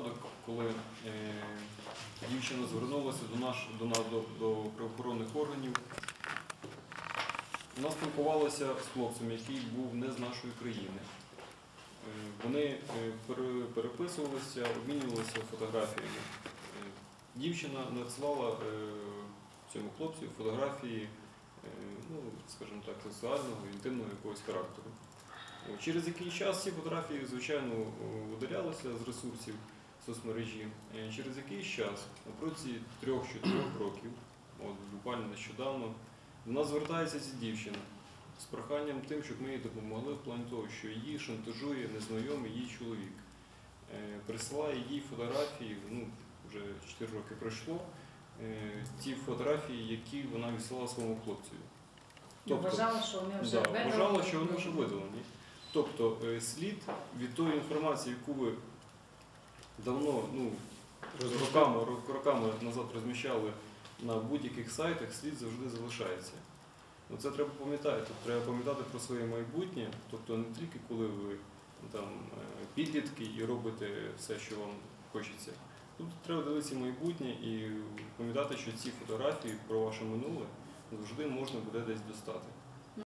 випадок, коли е, дівчина звернулася до, наш, до нас, до, до правоохоронних органів. Вона спілкувалася з хлопцем, який був не з нашої країни. Е, Вони е, переписувалися, обмінювалися фотографіями. Дівчина надсилала цьому хлопцю фотографії, ну, скажімо так, сексуального, інтимного якогось характеру. Через який час ці фотографії, звичайно, о, видалялися з ресурсів соцмережі. Е, Через якийсь час, на протязі трьох-чотирьох років, от буквально нещодавно, до нас звертається ця дівчина з проханням тим, щоб ми їй допомогли в плані того, що її шантажує незнайомий її чоловік. Е, Присилає їй фотографії, ну, вже 4 роки пройшло, е, ті фотографії, які вона відсилала своєму хлопцю. Вважала, що вони вже Да, видалені. вважала, що вони вже видалені. Тобто слід від тої інформації, яку ви давно, ну, роками, роками назад розміщали на будь-яких сайтах, слід завжди залишається. Ну, це треба пам'ятати. Тобто, треба пам'ятати про своє майбутнє, тобто не тільки коли ви там, е, підлітки і робите все, що вам хочеться. Тут треба дивитися майбутнє і пам'ятати, що ці фотографії про ваше минуле завжди можна буде десь достати.